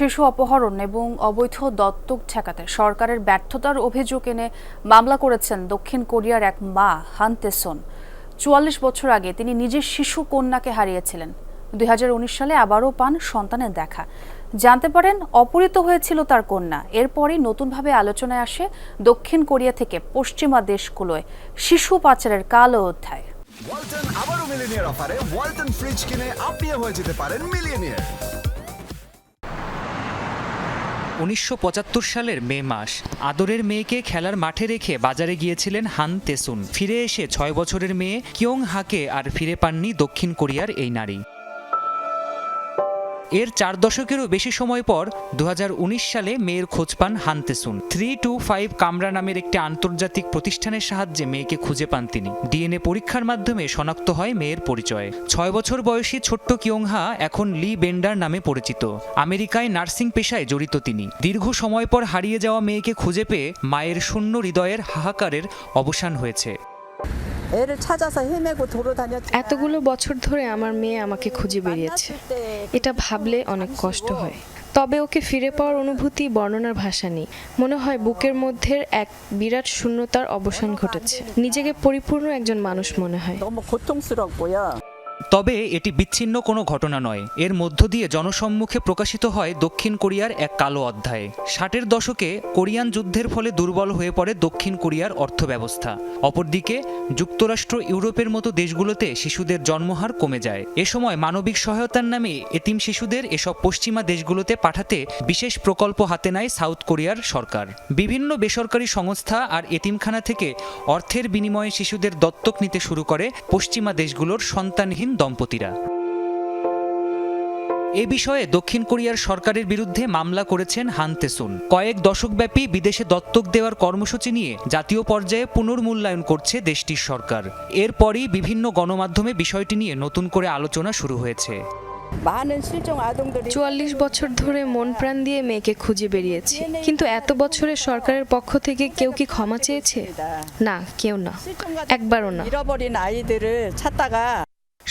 শিশু অপহরণ এবং অবৈধ দত্তক ঠেকাতে সরকারের ব্যর্থতার অভিযোগ এনে মামলা করেছেন দক্ষিণ কোরিয়ার এক মা, হান তেসন। চুয়াল্লিশ বছর আগে তিনি নিজের শিশু কন্যাকে হারিয়েছিলেন। দুই হাজার উনিশ সালে আবারও পান সন্তানের দেখা। জানতে পারেন, অপহৃত হয়েছিল তার কন্যা। এরপরই নতুনভাবে আলোচনায় আসে দক্ষিণ কোরিয়া থেকে পশ্চিমা দেশগুলোয় শিশু পাচারের কালো অধ্যায়। ওয়ালটন আবারও মিলিনিয়ার অফারে। ওয়ালটন ফ্রিজ কিনে আপনিও হয়ে যেতে পারেন মিলিয়নিয়ার। উনিশশো পঁচাত্তর সালের মে মাস, আদরের মেয়েকে খেলার মাঠে রেখে বাজারে গিয়েছিলেন হান তেসুন। ফিরে এসে ছয় বছরের মেয়ে কিয়ং হাকে আর ফিরে পাননি দক্ষিণ কোরিয়ার এই নারী। এর চার দশকেরও বেশি সময় পর দু হাজার উনিশ সালে মেয়ের খোঁজ পান হানতেসুন। থ্রি টু ফাইভ কামরা নামের একটি আন্তর্জাতিক প্রতিষ্ঠানের সাহায্যে মেয়েকে খুঁজে পান তিনি। ডিএনএ পরীক্ষার মাধ্যমে শনাক্ত হয় মেয়ের পরিচয়। ছয় বছর বয়সী ছোট্ট কিয়ংহা এখন লি বেন্ডার নামে পরিচিত। আমেরিকায় নার্সিং পেশায় জড়িত তিনি। দীর্ঘ সময় পর হারিয়ে যাওয়া মেয়েকে খুঁজে পেয়ে মায়ের শূন্য হৃদয়ের হাহাকারের অবসান হয়েছে। 애를 찾아서 헤매고 돌아다녔지. এতগুলো বছর ধরে আমার মেয়ে আমাকে খুঁজে বেরিয়েছে এটা ভাবলে অনেক কষ্ট হয় তবে ওকে ফিরে পাওয়ার অনুভূতি বর্ণনার ভাষা নেই মনে হয় বুকের মধ্যে এক বিরাট শূন্যতার অবসান ঘটেছে নিজেকে পরিপূর্ণ একজন মানুষ মনে হয় 너무 고통스럽고요. তবে এটি বিচ্ছিন্ন কোনো ঘটনা নয়। এর মধ্য দিয়ে জনসম্মুখে প্রকাশিত হয় দক্ষিণ কোরিয়ার এক কালো অধ্যায়। ষাটের দশকে কোরিয়ান যুদ্ধের ফলে দুর্বল হয়ে পড়ে দক্ষিণ কোরিয়ার অর্থব্যবস্থা। অপরদিকে, যুক্তরাষ্ট্র ইউরোপের মতো দেশগুলোতে শিশুদের জন্মহার কমে যায়। এ সময় মানবিক সহায়তার নামে এতিম শিশুদের এসব পশ্চিমা দেশগুলোতে পাঠাতে বিশেষ প্রকল্প হাতে নেয় সাউথ কোরিয়ার সরকার। বিভিন্ন বেসরকারি সংস্থা আর এতিমখানা থেকে অর্থের বিনিময়ে শিশুদের দত্তক নিতে শুরু করে পশ্চিমা দেশগুলোর সন্তানহীন দম্পতিরা। এ বিষয়ে দক্ষিণ কোরিয়ার সরকারের বিরুদ্ধে মামলা করেছেন হান্তেসুন কয়েক দশকব্যাপী বিদেশে দত্তক দেওয়ার কর্মসূচি নিয়ে জাতীয় পর্যায়ে পুনর্মূল্যায়ন করছে দেশটির সরকার। এরপরই বিভিন্ন গণমাধ্যমে বিষয়টি নিয়ে নতুন করে আলোচনা শুরু হয়েছে। চুয়াল্লিশ বছর ধরে মন প্রাণ দিয়ে মেয়েকে খুঁজে বেরিয়েছি। কিন্তু এত বছরে সরকারের পক্ষ থেকে কেউ কি ক্ষমা চেয়েছে? না, কেউ না। একবারও না।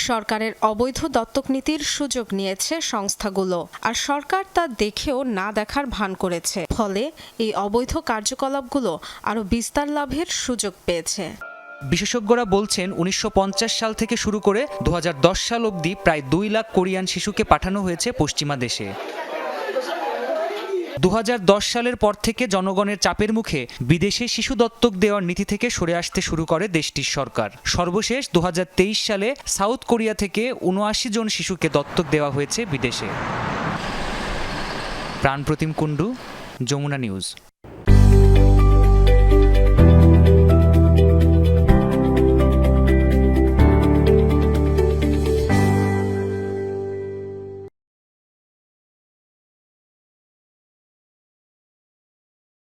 সরকারের অবৈধ দত্তক নীতির সুযোগ নিয়েছে সংস্থাগুলো, আর সরকার তা দেখেও না দেখার ভান করেছে। ফলে এই অবৈধ কার্যকলাপগুলো আরও বিস্তার লাভের সুযোগ পেয়েছে। বিশেষজ্ঞরা বলছেন, উনিশশো পঞ্চাশ সাল থেকে শুরু করে দু হাজার দশ সাল অবধি প্রায় দুই লাখ কোরিয়ান শিশুকে পাঠানো হয়েছে পশ্চিমা দেশে। দু হাজার দশ সালের পর থেকে জনগণের চাপের মুখে বিদেশে শিশু দত্তক দেওয়ার নীতি থেকে সরে আসতে শুরু করে দেশটির সরকার। সর্বশেষ দু হাজার তেইশ সালে সাউথ কোরিয়া থেকে উনআশি জন শিশুকে দত্তক দেওয়া হয়েছে বিদেশে। প্রাণপ্রতিম কুণ্ডু, যমুনা নিউজ।